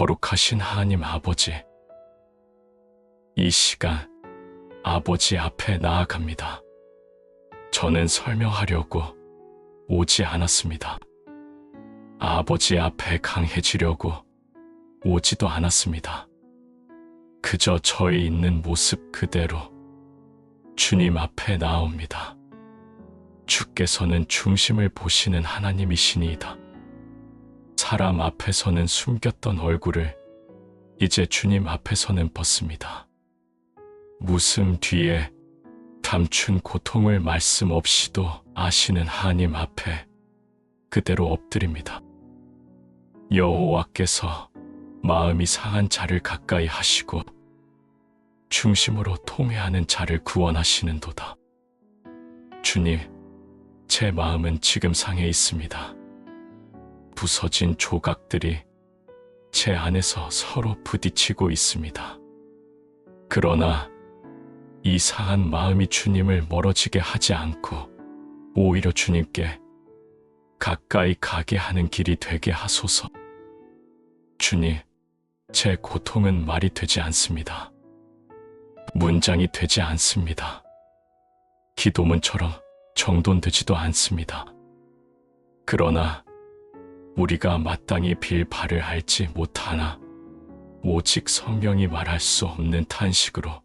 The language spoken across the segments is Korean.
거룩하신 하나님 아버지, 이 시간 아버지 앞에 나아갑니다. 저는 설명하려고 오지 않았습니다. 아버지 앞에 강해지려고 오지도 않았습니다. 그저 저의 있는 모습 그대로 주님 앞에 나옵니다. 주께서는 중심을 보시는 하나님이시니이다. 사람 앞에서는 숨겼던 얼굴을 이제 주님 앞에서는 벗습니다. 웃음 뒤에 감춘 고통을 말씀 없이도 아시는 하나님 앞에 그대로 엎드립니다. 여호와께서 마음이 상한 자를 가까이 하시고 중심으로 통회하는 자를 구원하시는도다. 주님, 제 마음은 지금 상해 있습니다. 부서진 조각들이 제 안에서 서로 부딪히고 있습니다. 그러나 이 상한 마음이 주님을 멀어지게 하지 않고 오히려 주님께 가까이 가게 하는 길이 되게 하소서. 주님, 제 고통은 말이 되지 않습니다. 문장이 되지 않습니다. 기도문처럼 정돈되지도 않습니다. 그러나 우리가 마땅히 빌 바를 알지 못하나 오직 성령이 말할 수 없는 탄식으로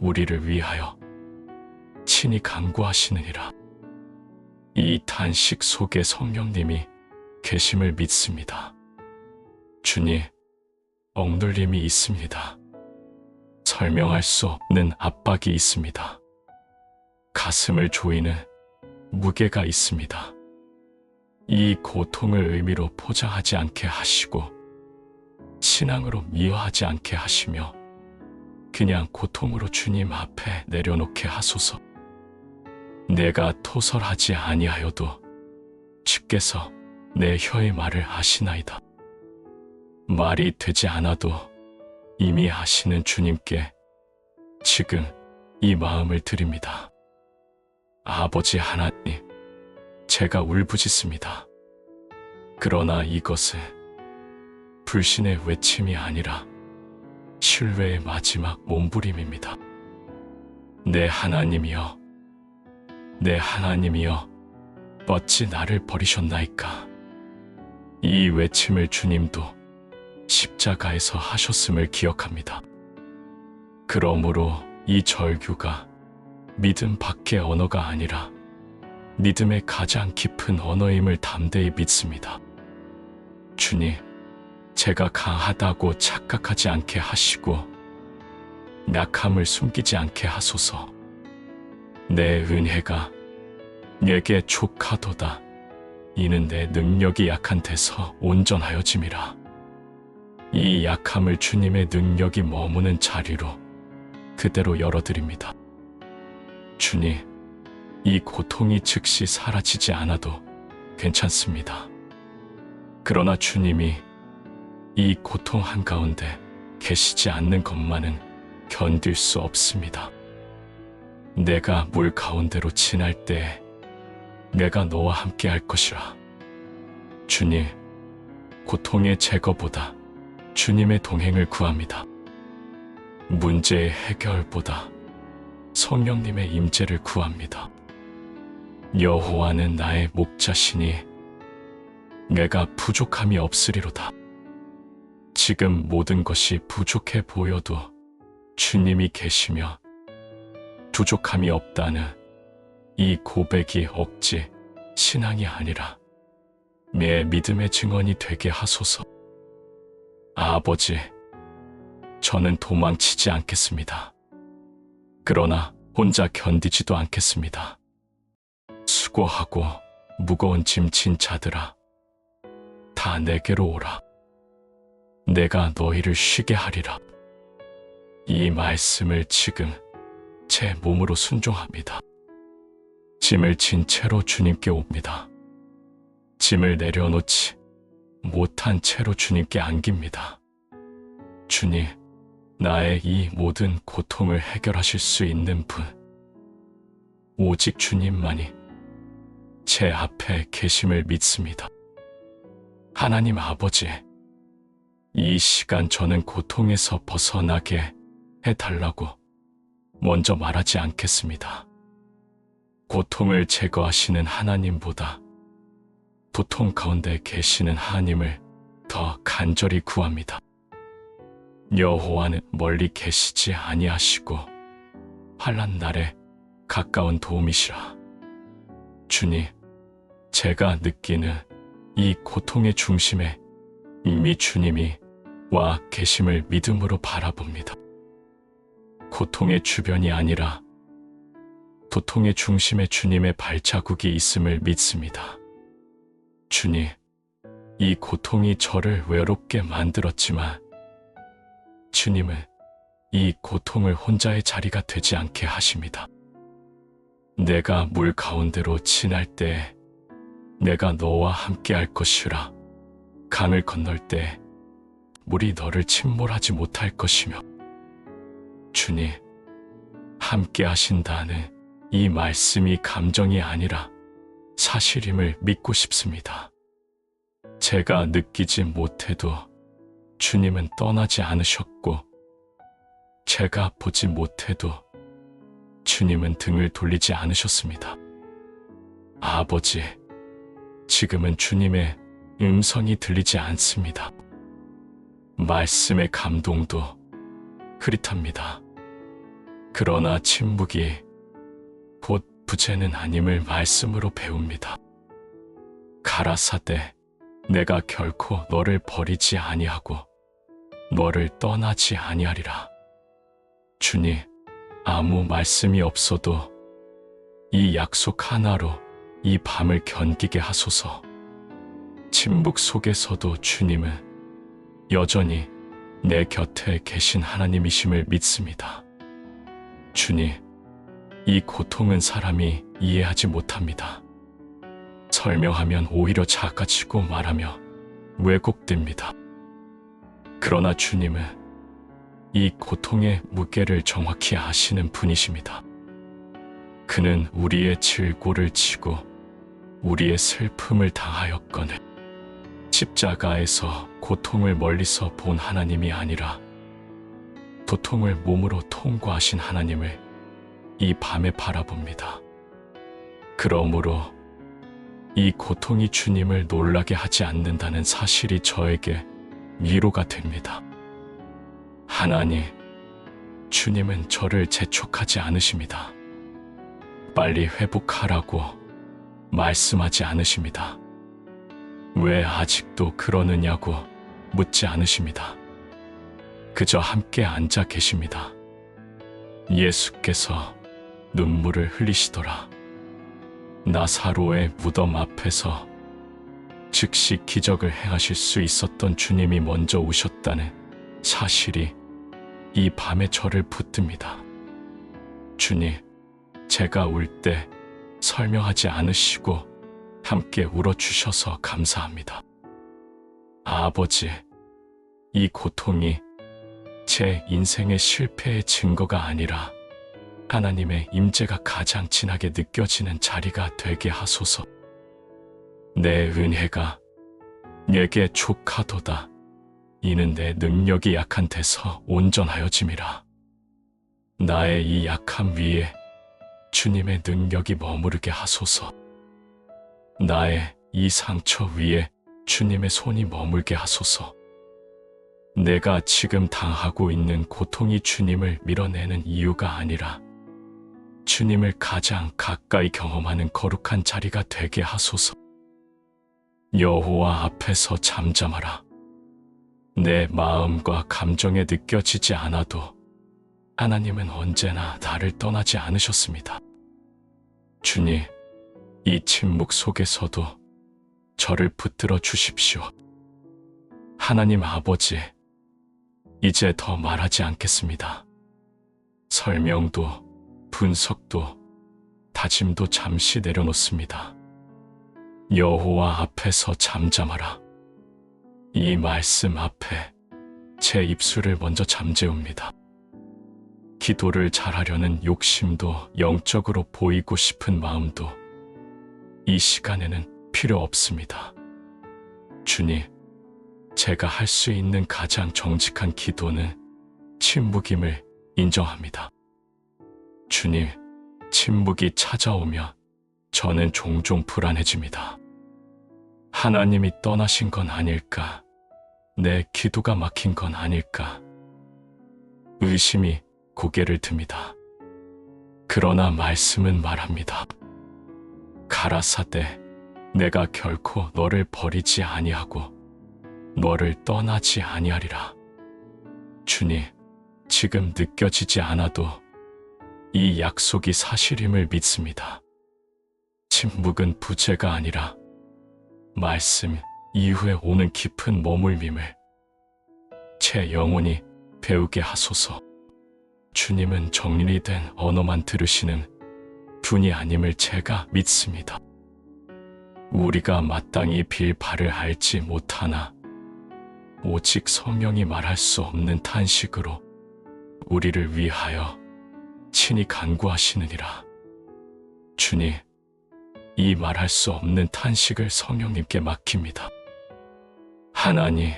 우리를 위하여 친히 강구하시느니라. 이 탄식 속에 성령님이 계심을 믿습니다. 주님, 억눌림이 있습니다. 설명할 수 없는 압박이 있습니다. 가슴을 조이는 무게가 있습니다. 이 고통을 의미로 포장하지 않게 하시고 신앙으로 미워하지 않게 하시며 그냥 고통으로 주님 앞에 내려놓게 하소서. 내가 토설하지 아니하여도 주께서 내 혀의 말을 아시나이다. 말이 되지 않아도 이미 아시는 주님께 지금 이 마음을 드립니다. 아버지 하나님, 제가 울부짖습니다. 그러나 이것은 불신의 외침이 아니라 신뢰의 마지막 몸부림입니다. 내 하나님이여, 내 하나님이여, 어찌 나를 버리셨나이까? 이 외침을 주님도 십자가에서 하셨음을 기억합니다. 그러므로 이 절규가 믿음 밖의 언어가 아니라 믿음의 가장 깊은 언어임을 담대히 믿습니다. 주님, 제가 강하다고 착각하지 않게 하시고 약함을 숨기지 않게 하소서. 내 은혜가 내게 족하도다. 이는 내 능력이 약한 데서 온전하여짐이라. 이 약함을 주님의 능력이 머무는 자리로 그대로 열어드립니다. 주님, 이 고통이 즉시 사라지지 않아도 괜찮습니다. 그러나 주님이 이 고통 한가운데 계시지 않는 것만은 견딜 수 없습니다. 내가 물 가운데로 지날 때 내가 너와 함께 할 것이라. 주님, 고통의 제거보다 주님의 동행을 구합니다. 문제의 해결보다 성령님의 임재를 구합니다. 여호와는 나의 목자시니 내가 부족함이 없으리로다. 지금 모든 것이 부족해 보여도 주님이 계시며 부족함이 없다는 이 고백이 억지 신앙이 아니라 내 믿음의 증언이 되게 하소서. 아버지, 저는 도망치지 않겠습니다. 그러나 혼자 견디지도 않겠습니다. 수고하고 무거운 짐진 자들아, 다 내게로 오라. 내가 너희를 쉬게 하리라. 이 말씀을 지금 제 몸으로 순종합니다. 짐을 진 채로 주님께 옵니다. 짐을 내려놓지 못한 채로 주님께 안깁니다. 주님, 나의 이 모든 고통을 해결하실 수 있는 분, 오직 주님만이 제 앞에 계심을 믿습니다. 하나님 아버지, 이 시간 저는 고통에서 벗어나게 해달라고 먼저 말하지 않겠습니다. 고통을 제거하시는 하나님보다 고통 가운데 계시는 하나님을 더 간절히 구합니다. 여호와는 멀리 계시지 아니하시고 환란 날에 가까운 도움이시라. 주님, 제가 느끼는 이 고통의 중심에 이미 주님이 와 계심을 믿음으로 바라봅니다. 고통의 주변이 아니라 고통의 중심에 주님의 발자국이 있음을 믿습니다. 주님, 이 고통이 저를 외롭게 만들었지만 주님은 이 고통을 혼자의 자리가 되지 않게 하십니다. 내가 물 가운데로 지날 때 내가 너와 함께 할 것이라 강을 건널 때 물이 너를 침몰하지 못할 것이며 주님 함께 하신다는 이 말씀이 감정이 아니라 사실임을 믿고 싶습니다. 제가 느끼지 못해도 주님은 떠나지 않으셨고 제가 보지 못해도 주님은 등을 돌리지 않으셨습니다. 아버지, 지금은 주님의 음성이 들리지 않습니다. 말씀의 감동도 흐릿합니다. 그러나 침묵이 곧 부재는 아님을 말씀으로 배웁니다. 가라사대 내가 결코 너를 버리지 아니하고 너를 떠나지 아니하리라. 주님, 아무 말씀이 없어도 이 약속 하나로 이 밤을 견디게 하소서. 침묵 속에서도 주님은 여전히 내 곁에 계신 하나님이심을 믿습니다. 주님, 이 고통은 사람이 이해하지 못합니다. 설명하면 오히려 작아지고 말하며 왜곡됩니다. 그러나 주님은 이 고통의 무게를 정확히 아시는 분이십니다. 그는 우리의 질고를 지고 우리의 슬픔을 당하였거늘 십자가에서 고통을 멀리서 본 하나님이 아니라 고통을 몸으로 통과하신 하나님을 이 밤에 바라봅니다. 그러므로 이 고통이 주님을 놀라게 하지 않는다는 사실이 저에게 위로가 됩니다. 하나님, 주님은 저를 재촉하지 않으십니다. 빨리 회복하라고 말씀하지 않으십니다. 왜 아직도 그러느냐고 묻지 않으십니다. 그저 함께 앉아 계십니다. 예수께서 눈물을 흘리시더라. 나사로의 무덤 앞에서 즉시 기적을 행하실 수 있었던 주님이 먼저 오셨다는 사실이 이 밤에 저를 붙듭니다. 주님, 제가 울 때 설명하지 않으시고 함께 울어주셔서 감사합니다. 아버지, 이 고통이 제 인생의 실패의 증거가 아니라 하나님의 임재가 가장 진하게 느껴지는 자리가 되게 하소서. 내 은혜가 내게 족하도다. 이는 내 능력이 약한 데서 온전하여짐이라. 나의 이 약함 위에 주님의 능력이 머무르게 하소서. 나의 이 상처 위에 주님의 손이 머물게 하소서. 내가 지금 당하고 있는 고통이 주님을 밀어내는 이유가 아니라 주님을 가장 가까이 경험하는 거룩한 자리가 되게 하소서. 여호와 앞에서 잠잠하라. 내 마음과 감정에 느껴지지 않아도 하나님은 언제나 나를 떠나지 않으셨습니다. 주님, 이 침묵 속에서도 저를 붙들어 주십시오. 하나님 아버지, 이제 더 말하지 않겠습니다. 설명도 분석도 다짐도 잠시 내려놓습니다. 여호와 앞에서 잠잠하라. 이 말씀 앞에 제 입술을 먼저 잠재웁니다. 기도를 잘하려는 욕심도 영적으로 보이고 싶은 마음도 이 시간에는 필요 없습니다. 주님, 제가 할 수 있는 가장 정직한 기도는 침묵임을 인정합니다. 주님, 침묵이 찾아오면 저는 종종 불안해집니다. 하나님이 떠나신 건 아닐까? 내 기도가 막힌 건 아닐까? 의심이 고개를 듭니다. 그러나 말씀은 말합니다. 가라사대 내가 결코 너를 버리지 아니하고 너를 떠나지 아니하리라. 주님, 지금 느껴지지 않아도 이 약속이 사실임을 믿습니다. 침묵은 부재가 아니라 말씀 이후에 오는 깊은 머물림을 제 영혼이 배우게 하소서. 주님은 정리된 언어만 들으시는 분이 아님을 제가 믿습니다. 우리가 마땅히 빌 바를 알지 못하나 오직 성령이 말할 수 없는 탄식으로 우리를 위하여 친히 간구하시느니라. 주님, 이 말할 수 없는 탄식을 성령님께 맡깁니다. 하나님,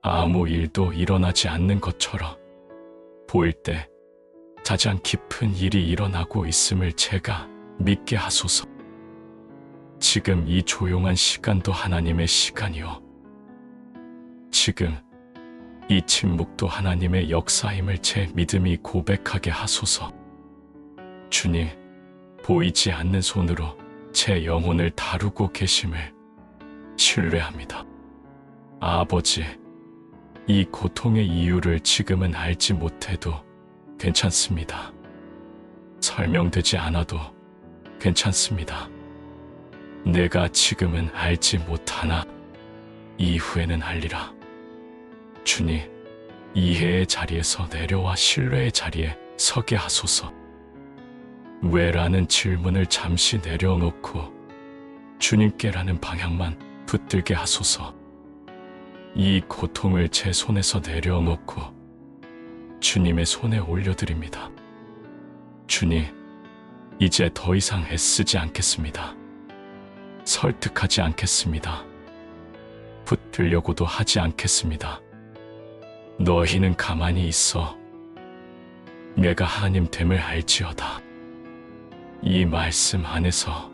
아무 일도 일어나지 않는 것처럼 보일 때 가장 깊은 일이 일어나고 있음을 제가 믿게 하소서. 지금 이 조용한 시간도 하나님의 시간이요. 지금 이 침묵도 하나님의 역사임을 제 믿음이 고백하게 하소서. 주님, 보이지 않는 손으로 제 영혼을 다루고 계심을 신뢰합니다. 아버지, 이 고통의 이유를 지금은 알지 못해도 괜찮습니다. 설명되지 않아도 괜찮습니다. 내가 지금은 알지 못하나 이후에는 알리라. 주님, 이해의 자리에서 내려와 신뢰의 자리에 서게 하소서. 왜라는 질문을 잠시 내려놓고 주님께라는 방향만 붙들게 하소서. 이 고통을 제 손에서 내려놓고 주님의 손에 올려드립니다. 주님, 이제 더 이상 애쓰지 않겠습니다. 설득하지 않겠습니다. 붙들려고도 하지 않겠습니다. 너희는 가만히 있어. 내가 하나님 됨을 알지어다. 이 말씀 안에서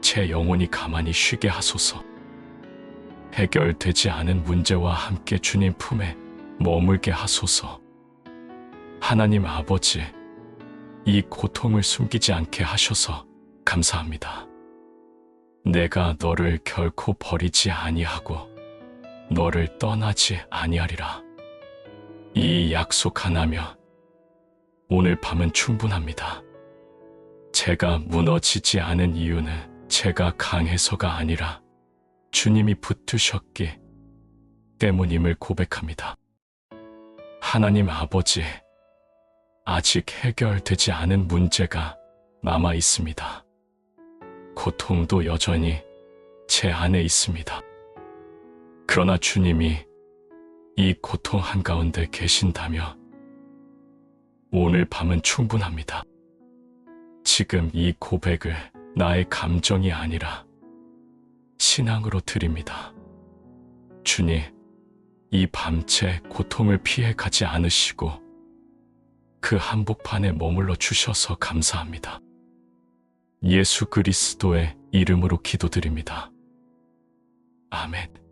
제 영혼이 가만히 쉬게 하소서. 해결되지 않은 문제와 함께 주님 품에 머물게 하소서. 하나님 아버지, 이 고통을 숨기지 않게 하셔서 감사합니다. 내가 너를 결코 버리지 아니하고 너를 떠나지 아니하리라. 이 약속 하나면 오늘 밤은 충분합니다. 제가 무너지지 않은 이유는 제가 강해서가 아니라 주님이 붙으셨기 때문임을 고백합니다. 하나님 아버지, 아직 해결되지 않은 문제가 남아 있습니다. 고통도 여전히 제 안에 있습니다. 그러나 주님이 이 고통 한가운데 계신다며 오늘 밤은 충분합니다. 지금 이 고백을 나의 감정이 아니라 신앙으로 드립니다. 주님, 이 밤새 고통을 피해 가지 않으시고 그 한복판에 머물러 주셔서 감사합니다. 예수 그리스도의 이름으로 기도드립니다. 아멘.